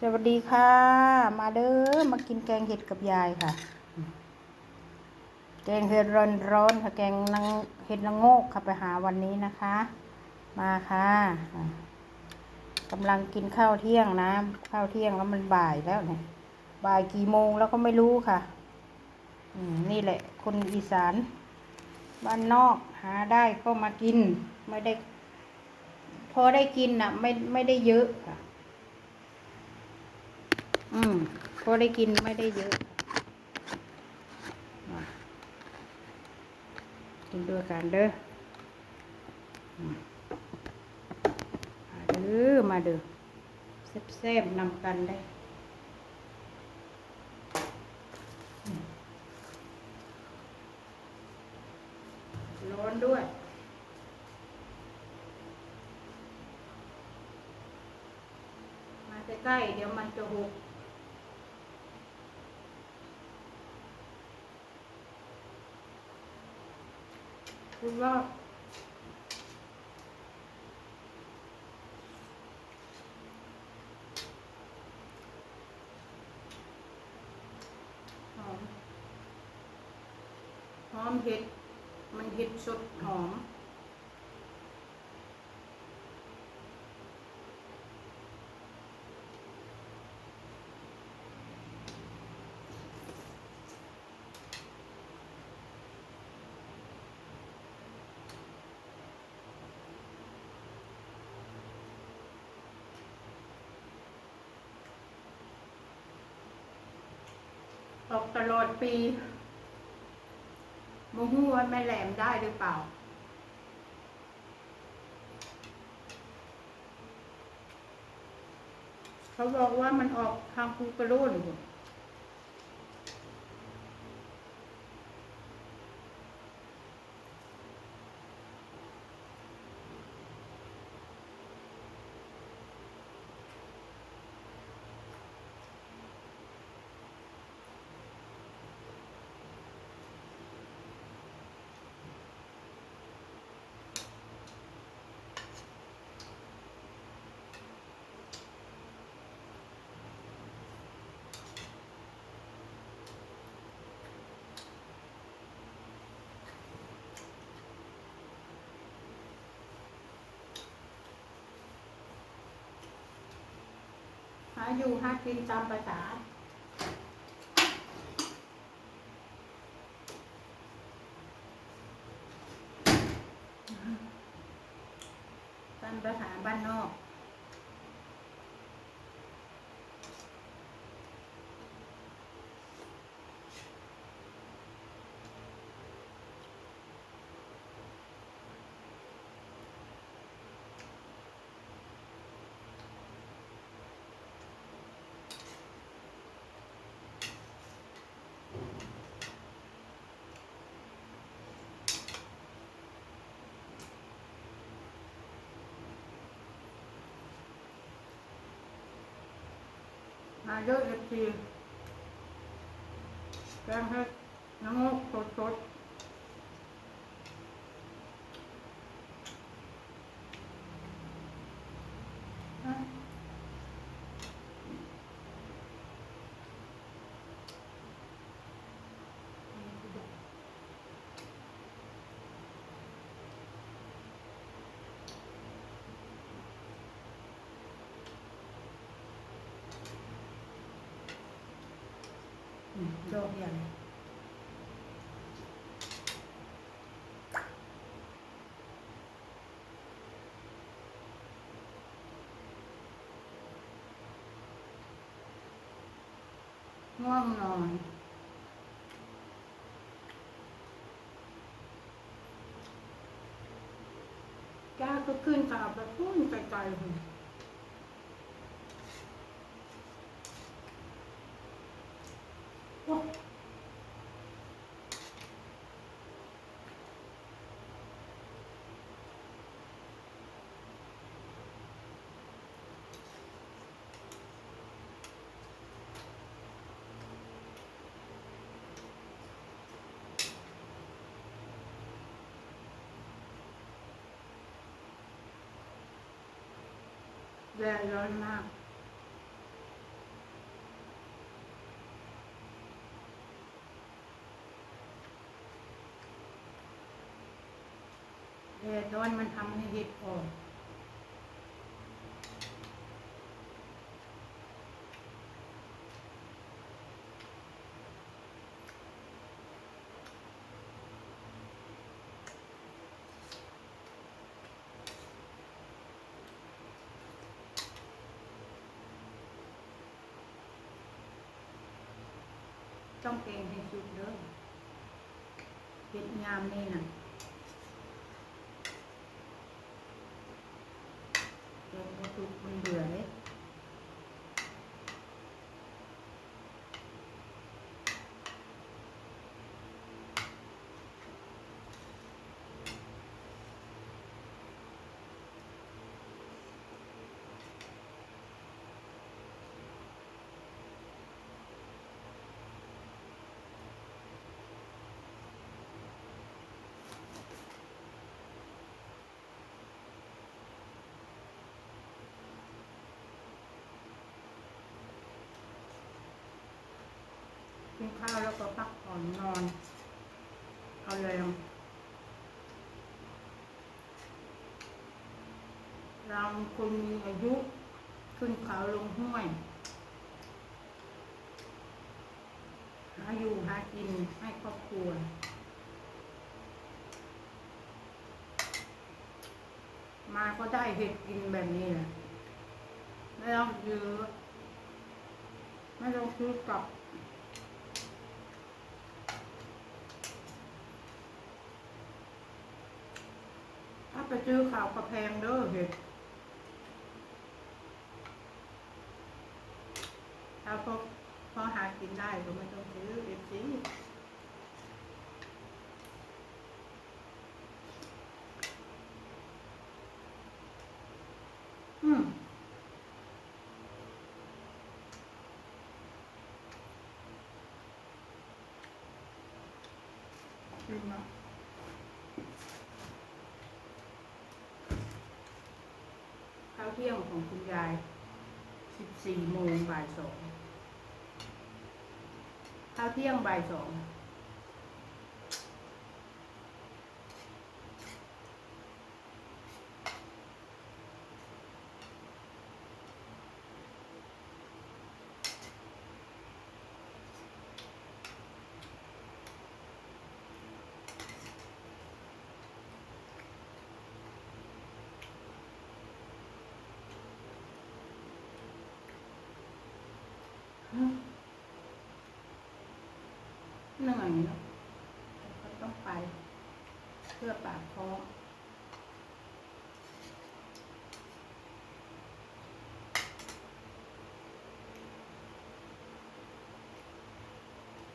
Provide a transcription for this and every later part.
สวัสดีค่ะ มาเด้อมากินแกงเห็ดกับยายค่ะ แกงเห็ดร้อนร้อนๆค่ะแกงนางเห็ดนางโงกค่ะไปหาวันนี้นะคะ มาค่ะกำลังกินข้าวเที่ยงนะ ข้าวเที่ยงแล้วมันบ่ายแล้วเนี่ยบ่ายกี่โมงแล้วก็ไม่รู้ค่ะอืมนี่แหละ คนอีสาน บ้านนอกหาได้ก็มากิน ไม่ได้ พอได้กินน่ะ ไม่ไม่ได้เยอะค่ะ อืมพอได้กินไม่ได้เยอะ กินด้วยกันเด้อมาเด้อมาเด้อแซ่บๆนำกันได้ร้อนด้วยมาใกล้ๆเดี๋ยวมันจะหก คุณว่าหอม หอมเห็ด มันเห็ดสดหอม ออกตลอดปีมหูว่าแม่แหลมได้หรือเปล่า เขาบอกว่ามันออกทางภูกระโดนาอยู่หากินตามภาษาตามภาษาบ้านนอก มาเยอะเอฟซีแกงเห็ดน้ำมูกสดๆอะ อืมดอกใหญ่ง่วงนอนจ้าก็ขึ้นกับไปพุ่นไกลๆ แดดร้อนมาก แดดร้อนมันทำให้เห็ดอ่อน ต้องเกงให้สุดเด้อเห็ดงามนี่นะเกงให้สุดมันเบื่อเลย กิน ข้าวแล้วก็พักผ่อนนอน เอาแรงเราคนมีอายุ ขึ้นเขาลงห้วย หาอยู่หากินให้ครอบครัวมาก็ได้เห็ดกินแบบนี้แหละไม่ต้องเยอะไม่ต้องซื้อกลับ ไปซื้อข่าวกระแพงเด้อเห็ดถ้าพอพอหากินได้ก็ไม่ต้องซื้อเห็ดสิอืมกินเนาะาวเที่ยงของคุณยาย 14โมงบ่ายสองข้าวเที่ยงบ่ายสอง เหนื่อยเนอะแต่ก็ต้องไป เพื่อปากท้อง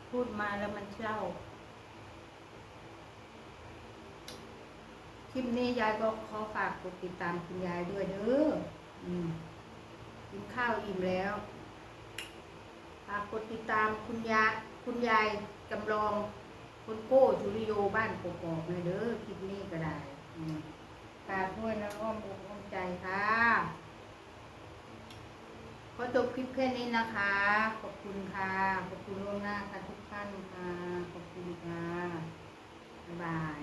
พูดมาแล้วมันเศร้า คลิปนี้ยายก็ขอฝากกดติดตามคุณยายด้วยเด้ออืมกินข้าวอิ่มแล้วฝากกดติดตามคุณยายคุณยาย จำลองคุณโก้จุริโยบ้านกกอกเลยเด้อคลิปนี้ก็ได้อืมฝากด้วยนะอ้อมอกอ้อมใจค่ะขอจบคลิปแค่นี้นะคะ ขอบคุณค่ะ ขอบคุณล่วงหน้าค่ะทุกท่านค่ะ ขอบคุณค่ะ บ๊ายบาย